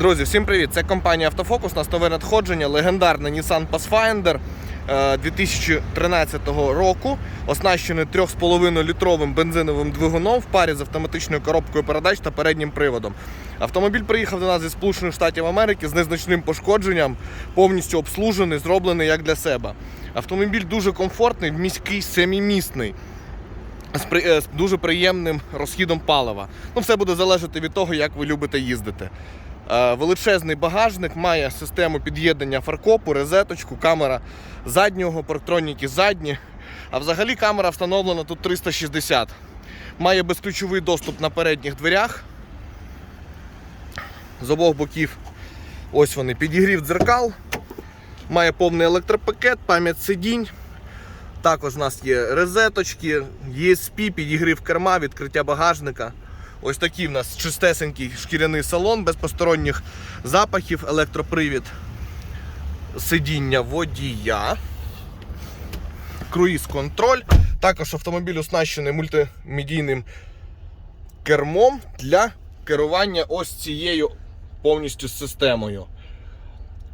Друзі, всім привіт! Це компанія Автофокус. Нас нове надходження, легендарний Nissan Pathfinder е, 2013 року, оснащений 3,5 літровим бензиновим двигуном в парі з автоматичною коробкою передач та переднім приводом. Автомобіль приїхав до нас зі Сполучених Штатів Америки з незначним пошкодженням, повністю обслужений, зроблений як для себе. Автомобіль дуже комфортний, міський, семимісний з, е, дуже приємним розхідом палива. Ну, все буде залежати від того, як ви любите їздити. Е, Величезний багажник має систему під'єднання фаркопу, розеточку, камера заднього, парктроніки задні. А взагалі камера встановлена тут 360. Має безключовий доступ на передніх дверях. З обох боків ось вони підігрів дзеркал. Має повний електропакет, пам'ять сидінь. Також у нас є розеточки, ESP, підігрів керма, відкриття багажника. Ось такий в нас чистесенький шкіряний салон без посторонніх запахів, електропривід, сидіння водія, круїз-контроль. Також автомобіль оснащений мультимедійним кермом для керування ось цією повністю системою.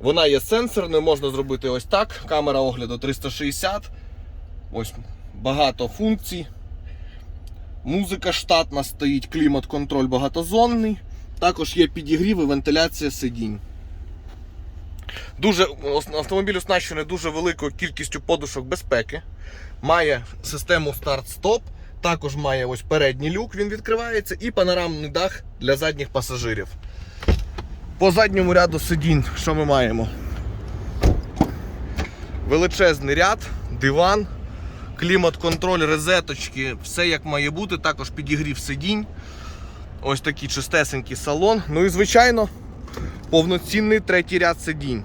Вона є сенсорною, можна зробити ось так. Камера огляду 360. Ось багато функцій. Музика штатна стоїть, клімат-контроль багатозонний. Також є підігрів і вентиляція сидінь. Дуже, автомобіль оснащений дуже великою кількістю подушок безпеки. Має систему старт-стоп. Також має ось передній люк, він відкривається, і панорамний дах для задніх пасажирів. По задньому ряду сидінь, що ми маємо? Величезний ряд, диван, клімат-контроль, розеточки, все як має бути, також підігрів сидінь. Ось такий чистесенький салон. Ну і звичайно, повноцінний третій ряд сидінь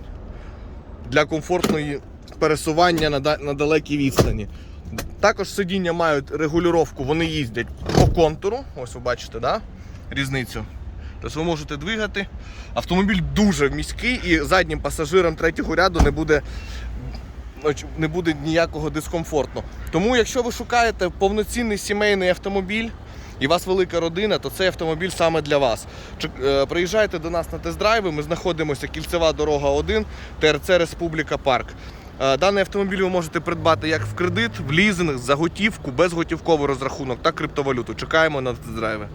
для комфортної пересування на, далекій відстані. Також сидіння мають регулювання, вони їздять по контуру. Ось ви бачите, да? різницю. Тобто ви можете двигати. Автомобіль дуже міський і заднім пасажирам третього ряду не буде не буде ніякого дискомфорту. Тому, якщо ви шукаєте повноцінний сімейний автомобіль і у вас велика родина, то цей автомобіль саме для вас. Е, Приїжджайте до нас на тест-драйви. Ми знаходимося кільцева дорога 1, ТРЦ Республіка Парк. Е, Даний автомобіль ви можете придбати як в кредит, в лізинг, за готівку, безготівковий розрахунок та криптовалюту. Чекаємо на тест-драйви.